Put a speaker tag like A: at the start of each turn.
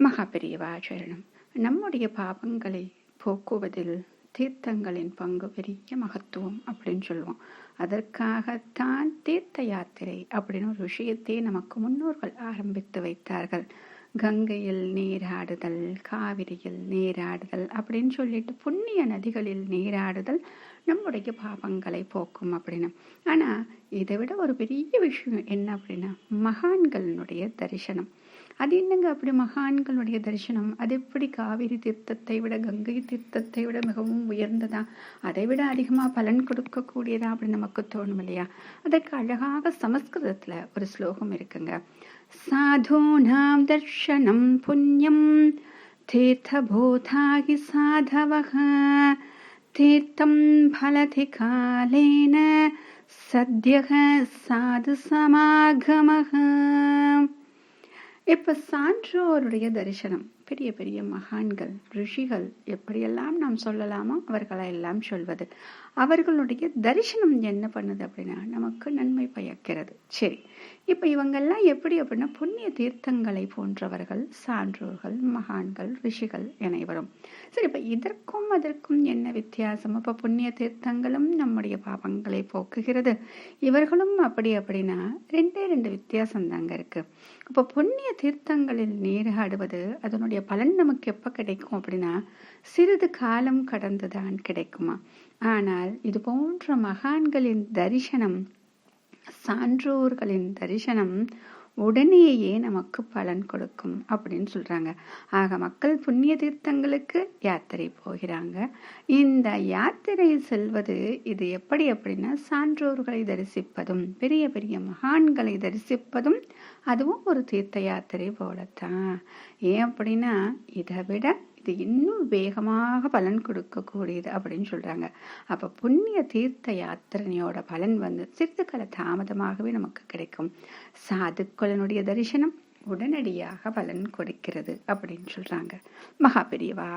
A: மகா பெரியவா சரணம். நம்முடைய பாவங்களை போக்குவதில் தீர்த்தங்களின் பங்கு பெரிய மகத்துவம் அப்படின்னு சொல்லுவோம். அதற்காகத்தான் தீர்த்த யாத்திரை அப்படின்னு ஒரு விஷயத்தை நமக்கு முன்னோர்கள் ஆரம்பித்து வைத்தார்கள். கங்கையில் நீராடுதல் காவிரியில் நீராடுதல் அப்படின்னு சொல்லிட்டு புண்ணிய நதிகளில் நீராடுதல் நம்முடைய பாவங்களை போக்கும் அப்படின்னு. ஆனால் இதை விட ஒரு பெரிய விஷயம் என்ன அப்படின்னா மகான்களினுடைய தரிசனம். அது என்னங்க அப்படி மகான்களுடைய தரிசனம்? அது எப்படி காவிரி தீர்த்தத்தை விட கங்கை தீர்த்தத்தை விட மிகவும் உயர்ந்ததா? அதை விட அதிகமாக பலன் கொடுக்கக்கூடியதா அப்படின்னு நமக்கு தோணும் இல்லையா? அதற்கு அழகாக சமஸ்கிருதத்தில் ஒரு ஸ்லோகம் இருக்குங்க. நாம் தர்ஷனம் புண்ணியம் தீர்த்தபோதாகி சாதவக தீர்த்தம் பலதி காலேன சத்யக சாது சமாகமக இப்போ சான்றோருடைய தரிசனம். பெரிய பெரிய மகான்கள் ரிஷிகள் எப்படியெல்லாம் நாம் சொல்லலாமோ அவர்களை எல்லாம் சொல்வது. அவர்களுடைய தரிசனம் என்ன பண்ணுது அப்படின்னா நமக்கு நன்மை பயக்கிறது. சரி இப்போ இவங்கெல்லாம் எப்படி அப்படின்னா புண்ணிய தீர்த்தங்களை போன்றவர்கள் சான்றோர்கள் மகான்கள் ரிஷிகள் அனைவரும். சரி இப்போ இதற்கும் அதற்கும் என்ன வித்தியாசம்? இப்போ புண்ணிய தீர்த்தங்களும் நம்முடைய பாவங்களை போக்குகிறது. இவர்களும் அப்படி அப்படின்னா ரெண்டே ரெண்டு வித்தியாசம் தாங்க இருக்கு. இப்போ புண்ணிய தீர்த்தங்களில் நீராடுவது அதனுடைய பலன் நமக்கு எப்போ கிடைக்கும் அப்படின்னா சிறிது காலம் கடந்துதான் கிடைக்குமா? ஆனால் இது போன்ற மகான்களின் தரிசனம் சான்றோர்களின் தரிசனம் உடனேயே நமக்கு பலன் கொடுக்கும் அப்படின்னு சொல்கிறாங்க ஆக மக்கள் புண்ணிய தீர்த்தங்களுக்கு யாத்திரை போகிறாங்க. இந்த யாத்திரை செல்வது இது எப்படி அப்படின்னா சான்றோர்களை தரிசிப்பதும் பெரிய பெரிய மகான்களை தரிசிப்பதும் அதுவும் ஒரு தீர்த்த யாத்திரை போலத்தான். ஏன் அப்படின்னா இதை விட இது இன்னும் வேகமாக பலன் கொடுக்கக்கூடியது அப்படின்னு சொல்கிறாங்க அப்போ புண்ணிய தீர்த்த யாத்திரனையோட பலன் வந்து சிறிது கால தாமதமாகவே நமக்கு கிடைக்கும். சாதுக்களினுடைய தரிசனம் உடனடியாக பலன் கொடுக்கிறது அப்படின்னு சொல்கிறாங்க மகா பெரியவா